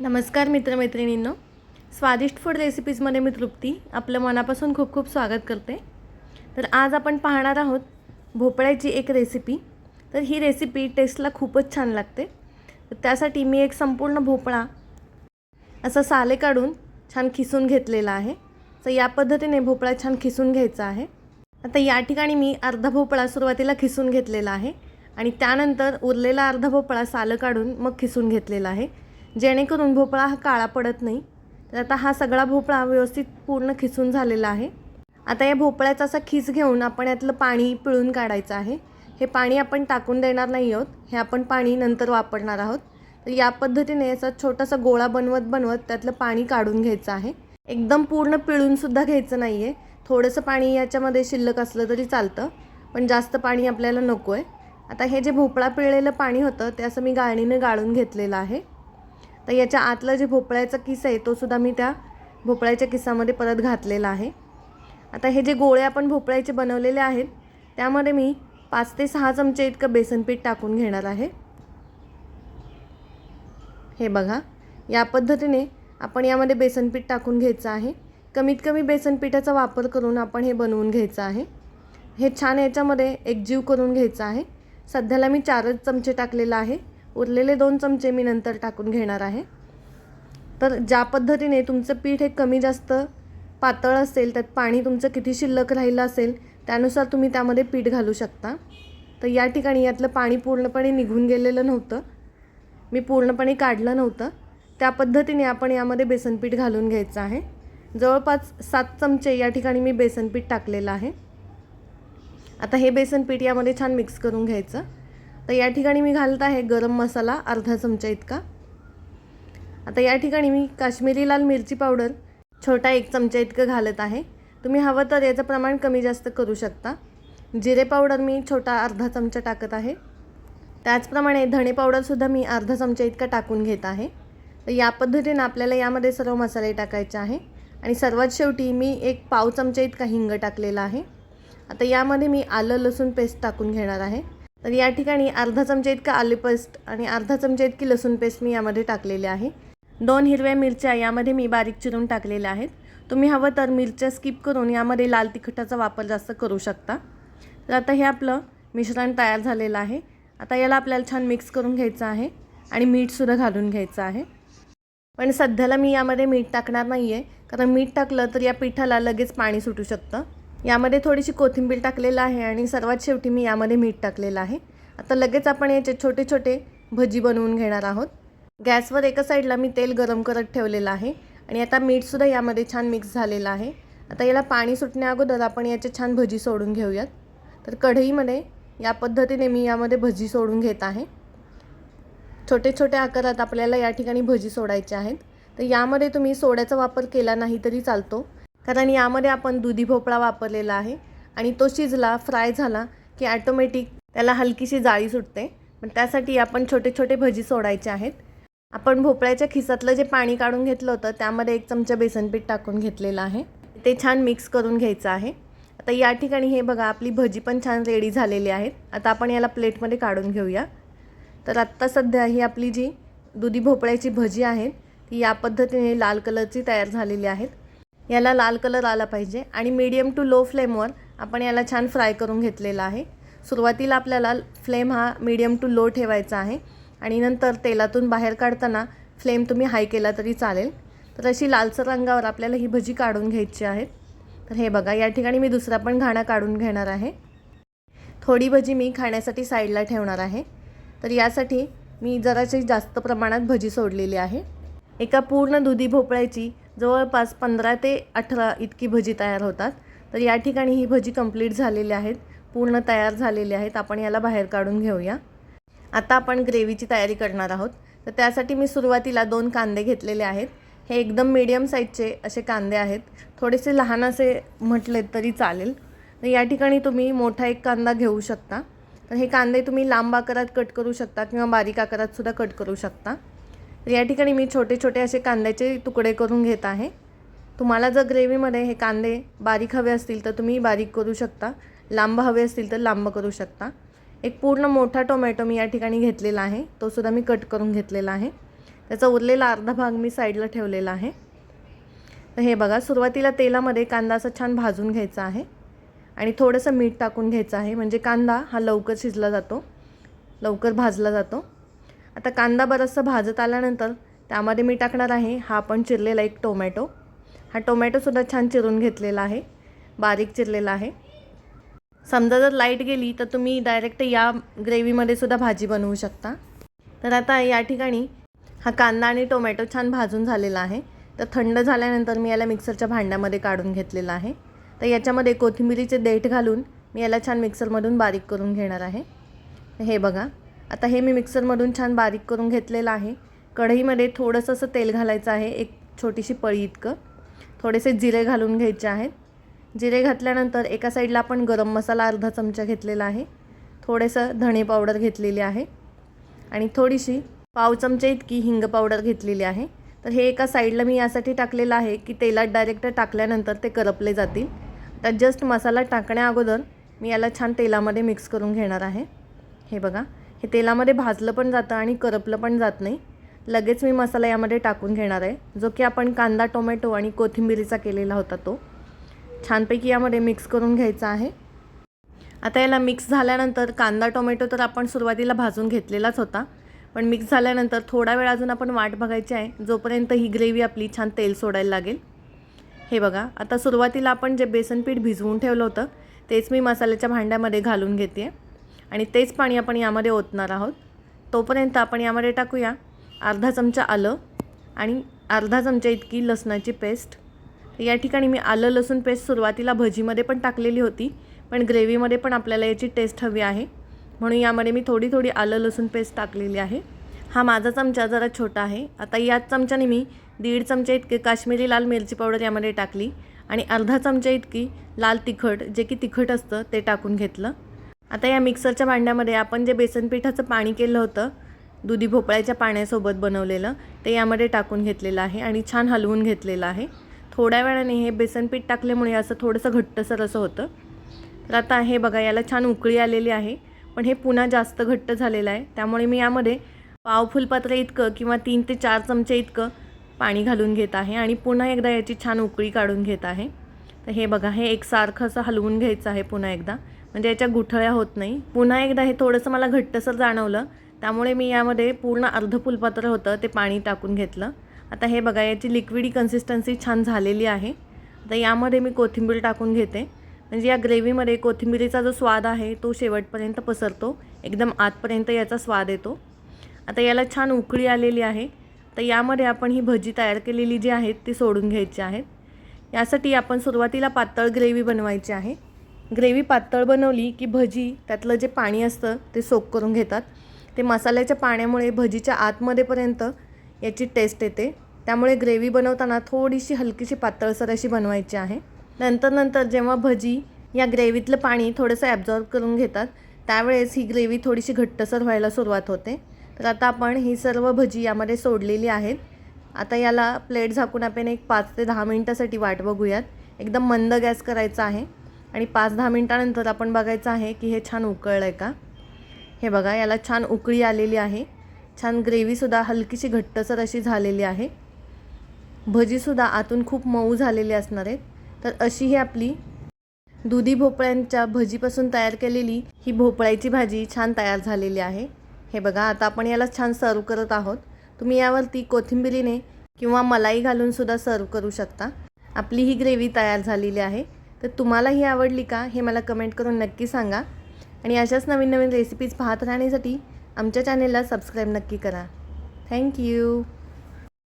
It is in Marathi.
नमस्कार मित्रमैत्रिणींनो. स्वादिष्ट फूड रेसिपीजमध्ये मी तृप्ती. आपलं मनापासून खूप खूप स्वागत करते. तर आज आपण पाहणार आहोत भोपळ्याची एक रेसिपी तर ही रेसिपी टेस्टला खूपच छान लागते. तर त्यासाठी मी एक संपूर्ण भोपळा असा साले काढून छान खिसून घेतलेला आहे. तर या पद्धतीने भोपळा छान खिसून घ्यायचा आहे. आता या ठिकाणी मी अर्धा भोपळा सुरुवातीला खिसून घेतलेला आहे. आणि त्यानंतर उरलेला अर्धा भोपळा सालं काढून मग खिसून घेतलेला आहे. जेणेकरून भोपळा हा काळा पडत नाही. तर आता हा सगळा भोपळा व्यवस्थित पूर्ण खिसून झालेला आहे. आता या भोपळ्याचा असा खिस घेऊन आपण यातलं पाणी पिळून काढायचं आहे. हे पाणी आपण टाकून देणार नाही आहोत. हे आपण पाणी नंतर वापरणार आहोत. तर या पद्धतीने याचा छोटासा गोळा बनवत बनवत त्यातलं पाणी काढून घ्यायचं आहे. एकदम पूर्ण पिळूनसुद्धा घ्यायचं नाही आहे थोडंसं पाणी याच्यामध्ये शिल्लक असलं तरी चालतं. पण जास्त पाणी आपल्याला नको आहे आता हे जे भोपळा पिळलेलं पाणी होतं ते असं मी गाळणीनं गाळून घेतलेलं आहे. तर याच्या आतलं जे भोपळ्याचा किस आहे तो सुद्धा मी त्या भोपळ्याच्या किसामध्ये परत घातलेला आहे. आता हे जे गोळे आपण भोपळ्याचे बनवलेले आहेत त्यामध्ये मी पाच ते सहा चमचे इतकं बेसन पीठ टाकून घेणार आहे. हे बघा या पद्धतीने आपण यामध्ये बेसन पीठ टाकून घ्यायचं आहे. कमीत कमी बेसन पिठाचा वापर करून आपण हे बनवून घ्यायचं आहे. हे छान याच्यामध्ये एकजीव करून घ्यायचं आहे. सध्याला मी चारच चमचे टाकलेलं आहे. उरलेले दोन चमचे मी नंतर टाकून घेणार आहे. तर ज्या पद्धतीने तुमचं पीठ हे कमी जास्त पातळ असेल त्यात पाणी तुमचं किती शिल्लक राहिलं असेल त्यानुसार तुम्ही त्यामध्ये पीठ घालू शकता. तर या ठिकाणी यातलं पाणी पूर्णपणे निघून गेलेलं नव्हतं. मी पूर्णपणे काढलं नव्हतं. त्या पद्धतीने आपण यामध्ये बेसनपीठ घालून घ्यायचं आहे. जवळपास सात चमचे या ठिकाणी मी बेसनपीठ टाकलेलं आहे. आता हे बेसनपीठ यामध्ये छान मिक्स करून घ्यायचं. तर या ठिकाणी मी घालत आहे गरम मसाला अर्धा चमचा इतका. आता या ठिकाणी मी काश्मीरी लाल मिरची पावडर छोटा एक चमचा इतकं घालत आहे. तुम्ही हवं तर याचं प्रमाण कमी जास्त करू शकता. जिरे पावडर मी छोटा अर्धा चमचा टाकत आहे. त्याचप्रमाणे धणे पावडरसुद्धा मी अर्धा चमचा इतका टाकून घेत आहे. तर या पद्धतीनं आपल्याला यामध्ये सर्व मसाले टाकायचे आहे. आणि सर्वात शेवटी मी एक पाव चमचा इतका हिंग टाकलेला आहे. आता यामध्ये मी आलं लसूण पेस्ट टाकून घेणार आहे. तर या ठिकाणी अर्धा चमचा इतका आलू पेस्ट आणि अर्धा चमचा इतकी लसूण पेस्ट मी यामध्ये टाकलेली आहे. दोन हिरव्या मिरच्या यामध्ये मी बारीक चिरून टाकलेल्या आहेत. तुम्ही हवं तर मिरच्या स्किप करून यामध्ये लाल तिखटाचा वापर जास्त करू शकता. तर आता हे आपलं मिश्रण तयार झालेलं आहे. आता याला आपल्याला छान मिक्स करून घ्यायचं आहे आणि मीठसुद्धा घालून घ्यायचं आहे. पण सध्याला मी यामध्ये मीठ टाकणार नाही आहे कारण मीठ टाकलं तर या पिठाला लगेच पाणी सुटू शकतं. यामध्ये थोडीशी कोथिंबीर टाकलेलं आहे आणि सर्वात शेवटी मी यामध्ये मीठ टाकलेलं आहे. आता लगेच आपण याचे छोटे छोटे भजी बनवून घेणार आहोत. गॅसवर एका साईडला मी तेल गरम करत ठेवलेलं आहे आणि आता मीठसुद्धा यामध्ये छान मिक्स झालेलं आहे. आता याला पाणी सुटण्या अगोदर आपण याचे छान भजी सोडून घेऊयात. तर कढईमध्ये या पद्धतीने मी यामध्ये भजी सोडून घेत आहे. छोटे छोटे आकारात आपल्याला या ठिकाणी भजी सोडायचे आहेत. तर यामध्ये तुम्ही सोड्याचा वापर केला नाही तरी चालतो. कारण यामध्ये आपण दुधी भोपळा वापरलेला आहे आणि तो शिजला फ्राय झाला की ॲटोमॅटिक त्याला हलकीशी जाळी सुटते. पण त्यासाठी आपण छोटे छोटे भजी सोडायचे आहेत. आपण भोपळ्याच्या खिसातलं जे पाणी काढून घेतलं होतं त्यामध्ये एक चमचा बेसनपीठ टाकून घेतलेलं आहे. ते छान मिक्स करून घ्यायचं आहे. आता या ठिकाणी हे बघा आपली भजी पण छान रेडी झालेली आहेत. आता आपण याला प्लेटमध्ये काढून घेऊया. तर आत्ता सध्या ही आपली जी दुधी भोपळ्याची भजी आहे ती या पद्धतीने लाल कलरची तयार झालेली आहेत. याला लाल कलर आला पाहिजे आणि मीडियम टू लो फ्लेमवर आपण याला छान फ्राय करून घेतलेला आहे. सुरुवातीला आपल्याला फ्लेम हा मीडियम टू लो ठेवायचा आहे आणि नंतर तेलातून बाहेर काढताना फ्लेम तुम्ही हाय केला तरी चालेल. तर अशी लालसर रंगावर आपल्याला ही भजी काढून घ्यायची आहे. तर हे बघा या ठिकाणी मी दुसरा पण घाणा काढून घेणार आहे. थोडी भजी मी खाण्यासाठी साईडला ठेवणार आहे. तर यासाठी मी जराशी जास्त प्रमाणात भजी सोडलेली आहे. एका पूर्ण दुधी भोपळ्याची जवळपास पंधरा ते अठरा इतकी भजी तयार होतात. तर या ठिकाणी ही भजी कंप्लीट झालेली आहेत. पूर्ण तयार झालेली आहेत. आपण याला बाहेर काढून घेऊया. आता आपण ग्रेव्हीची तयारी करणार आहोत. तर त्यासाठी मी सुरुवातीला दोन कांदे घेतलेले आहेत. हे एकदम मीडियम साईजचे असे कांदे आहेत. थोडेसे लहान असे म्हटले तरी चालेल. तर या ठिकाणी तुम्ही मोठा एक कांदा घेऊ शकता. तर हे कांदे तुम्ही लांब आकारात कट करू शकता किंवा बारीक आकारात सुद्धा कट करू शकता. तर या ठिकाणी मी छोटे छोटे असे कांद्याचे तुकडे करून घेत आहे. तुम्हाला जर ग्रेव्हीमध्ये हे कांदे बारीक हवे असतील तर तुम्ही बारीक करू शकता. लांब हवे असतील तर लांब करू शकता. एक पूर्ण मोठा टोमॅटो मी या ठिकाणी घेतलेला आहे. तो सुद्धा मी कट करून घेतलेला आहे. त्याचा उरलेला अर्धा भाग मी साईडला ठेवलेला आहे. तर हे बघा सुरुवातीला तेलामध्ये कांदा असा छान भाजून घ्यायचा आहे आणि थोडंसं मीठ टाकून घ्यायचं आहे. म्हणजे कांदा हा लवकर शिजला जातो लवकर भाजला जातो. आता कांदा बराचसा भाजत आल्यानंतर त्यामध्ये मी टाकणार आहे हा आपण चिरलेला एक टोमॅटो. हा टोमॅटोसुद्धा छान चिरून घेतलेला आहे. बारीक चिरलेला आहे. समजा जर लाइट गेली तर तुम्ही डायरेक्ट या ग्रेव्हीमध्ये सुद्धा भाजी बनवू शकता. तर आता या ठिकाणी हा कांदा आणि टोमॅटो छान भाजून झालेला आहे. तर थंड झाल्यानंतर मी याला मिक्सरच्या भांड्यामध्ये काढून घेतलेला आहे. तर याच्यामध्ये कोथिंबिरीचे देठ घालून मी याला छान मिक्सरमधून बारीक करून घेणार आहे. हे बघा. आता हे मी मिक्सरमधून छान बारीक करून घेतलेलं आहे. कढईमध्ये थोडंसं असं तेल घालायचं आहे एक छोटीशी पळी इतकं. थोडेसे जिरे घालून घ्यायचे आहेत. जिरे घातल्यानंतर एका साईडला आपण गरम मसाला अर्धा चमचा घेतलेला आहे. थोडंसं धणे पावडर घेतलेली आहे. आणि थोडीशी पाव चमचे इतकी हिंग पावडर घेतलेली आहे. तर हे एका साईडला मी यासाठी टाकलेलं आहे की तेलात डायरेक्ट टाकल्यानंतर ते करपले जातील. तर जस्ट मसाला टाकण्या अगोदर मी याला छान तेलामध्ये मिक्स करून घेणार आहे. हे बघा. हे तेलामध्ये भाजलं पण जातं आणि करपलं पण जात नाही. लगेच मी मसाला यामध्ये टाकून घेणार आहे. जो की आपण कांदा टोमॅटो आणि कोथिंबिरीचा केलेला होता तो. छानपैकी यामध्ये मिक्स करून घ्यायचा आहे. आता याला मिक्स झाल्यानंतर कांदा टोमॅटो तर आपण सुरुवातीला भाजून घेतलेलाच होता. पण मिक्स झाल्यानंतर थोडा वेळ अजून आपण वाट बघायची आहे. जोपर्यंत ही ग्रेव्ही आपली छान तेल सोडायला लागेल. हे बघा आता सुरुवातीला आपण जे बेसन पीठ भिजवून ठेवलं होतं तेच मी मसाल्याच्या भांड्यामध्ये घालून घेते आणि तेच पाणी आपण यामध्ये ओतणार आहोत. तोपर्यंत आपण यामध्ये टाकूया अर्धा चमचा आलं आणि अर्धा चमचा इतकी लसणाची पेस्ट. या ठिकाणी मी आलं लसूण पेस्ट सुरुवातीला भजीमध्ये पण टाकलेली होती पण ग्रेव्हीमध्ये पण आपल्याला याची टेस्ट हवी आहे. म्हणून यामध्ये मी थोडी थोडी आलं लसूण पेस्ट टाकलेली आहे. हा माझा चमचा जरा छोटा आहे. आता याच चमच्याने मी दीड चमचा इतके काश्मीरी लाल मिरची पावडर यामध्ये टाकली आणि अर्धा चमचा इतकी लाल तिखट जे की तिखट असतं ते टाकून घेतलं. आता या मिक्सरच्या भांड्यामध्ये आपण जे बेसन पिठाचं पाणी केलं होतं दुधी भोपळ्याच्या पाण्यासोबत बनवलेलं ते यामध्ये टाकून घेतलेलं आहे आणि छान हलवून घेतलेलं आहे. थोड्या वेळाने हे बेसनपीठ टाकल्यामुळे असं थोडंसं घट्टसर असं होतं. तर आता हे बघा याला छान उकळी आलेली आहे पण हे पुन्हा जास्त घट्ट झालेलं आहे. त्यामुळे मी यामध्ये पाव फुलपात्र इतकं किंवा तीन ते चार चमचे इतकं पाणी घालून घेत आहे आणि पुन्हा एकदा याची छान उकळी काढून घेत आहे. तर हे बघा हे एकसारखं असं हलवून घ्यायचं आहे पुन्हा एकदा. म्हणजे याच्या गुठळ्या होत नाही. पुन्हा एकदा हे थोडंसं मला घट्टसर जाणवलं. त्यामुळे मी यामध्ये पूर्ण अर्ध फुलपात्र होतं ते पाणी टाकून घेतलं. आता हे बघा याची लिक्विडी कन्सिस्टन्सी छान झालेली आहे. आता यामध्ये मी कोथिंबीर टाकून घेते. म्हणजे या ग्रेव्हीमध्ये कोथिंबिरीचा जो स्वाद आहे तो शेवटपर्यंत पसरतो. एकदम आतपर्यंत याचा स्वाद येतो. आता याला छान उकळी आलेली आहे. तर यामध्ये आपण ही भजी तयार केलेली जी आहेत ती सोडून घ्यायची आहेत यासाठी आपण सुरुवातीला पातळ ग्रेव्ही बनवायची आहे. ग्रेव्ही पातळ बनवली की भजी त्यातलं जे पाणी असतं ते सोक करून घेतात. ते मसाल्याच्या पाण्यामुळे भजीच्या आतमध्येपर्यंत याची टेस्ट येते. त्यामुळे ग्रेव्ही बनवताना थोडीशी हलकीशी पातळसर अशी बनवायची आहे. नंतर नंतर जेव्हा भजी या ग्रेव्हीतलं पाणी थोडंसं ॲब्झॉर्ब करून घेतात त्यावेळेस ही ग्रेव्ही थोडीशी घट्टसर व्हायला सुरुवात होते. तर आता आपण ही सर्व भजी यामध्ये सोडलेली आहेत. आता याला प्लेट झाकून आपण एक पाच ते दहा मिनटासाठी वाट बघूयात. एकदम मंद गॅस करायचा आहे. आणि पाच दहा मिनटानंतर आपण बघायचं आहे की हे छान उकळलं आहे का? हे बघा याला छान उकळी आलेली आहे. छान ग्रेव्हीसुद्धा हलकीशी घट्टसर अशी झालेली आहे. भजीसुद्धा आतून खूप मऊ झालेली असणार आहेत. तर अशी ही आपली दुधी भोपळ्यांच्या भजीपासून तयार केलेली ही भोपळ्याची भाजी छान तयार झालेली आहे. हे बघा आता आपण याला छान सर्व करत आहोत. तुम्ही यावरती कोथिंबिरीने किंवा मलाई घालूनसुद्धा सर्व करू शकता. आपली ही ग्रेव्ही तयार झालेली आहे. तर तुम्हाला ही आवडली का हे मला कमेंट करून नक्की सांगा. आणि अशाच नवीन नवीन रेसिपीज पाहत राहण्यासाठी आमच्या चॅनेलला सबस्क्राईब नक्की करा. थँक्यू